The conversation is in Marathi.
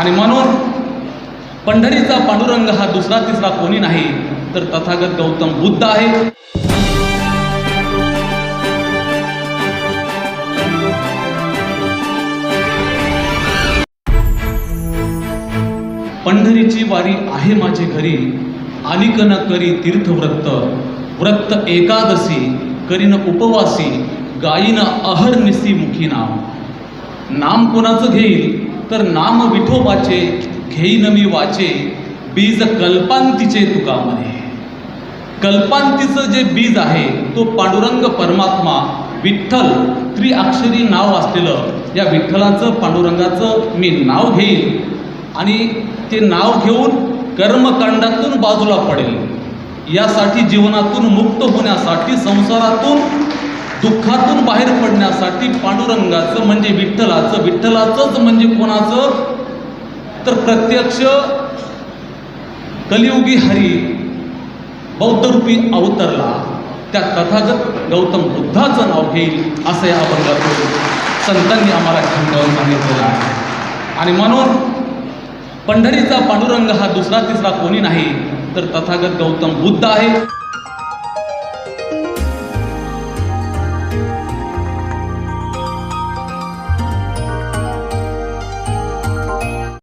आणि म्हणून पंढरीचा पांडुरंग हा दुसरा तिसरा कोणी नाही तर तथागत गौतम बुद्ध आहे. पंढरीची वारी आहे माझी घरी अनिक न करी तीर्थव्रत व्रत एकादशी करीन उपवासी गायीन अहर्निसी मुखी नाम. नाम कोणाचं घेईल? तर नाम विठोबाचे घेईन मी वाचे. बीज कल्पांतीचे तुकामध्ये. कल्पांतीचं जे बीज आहे तो पांडुरंग परमात्मा विठ्ठल त्रिअक्षरी नाव असलेलं या विठ्ठलाचं पांडुरंगाचं मी नाव घेईल आणि ते नाव घेऊन कर्मकांडातून बाजूला पडेल. यासाठी जीवनातून मुक्त होण्यासाठी संसारातून दुःखातून बाहेर पडण्यासाठी पांडुरंगाचं म्हणजे विठ्ठलाचं. विठ्ठलाचंच म्हणजे कोणाचं? तर प्रत्यक्ष कलियुगी हरी बौद्धरूपी अवतरला. त्या तथागत गौतम बुद्धाचं नाव घेईल असं या अभंगातून संतांनी आम्हाला खंडावून सांगितलेलं आहे. आणि म्हणून पंढरीचा पांडुरंग हा दुसरा तिसरा कोणी नाही तर तथागत गौतम बुद्ध आहे.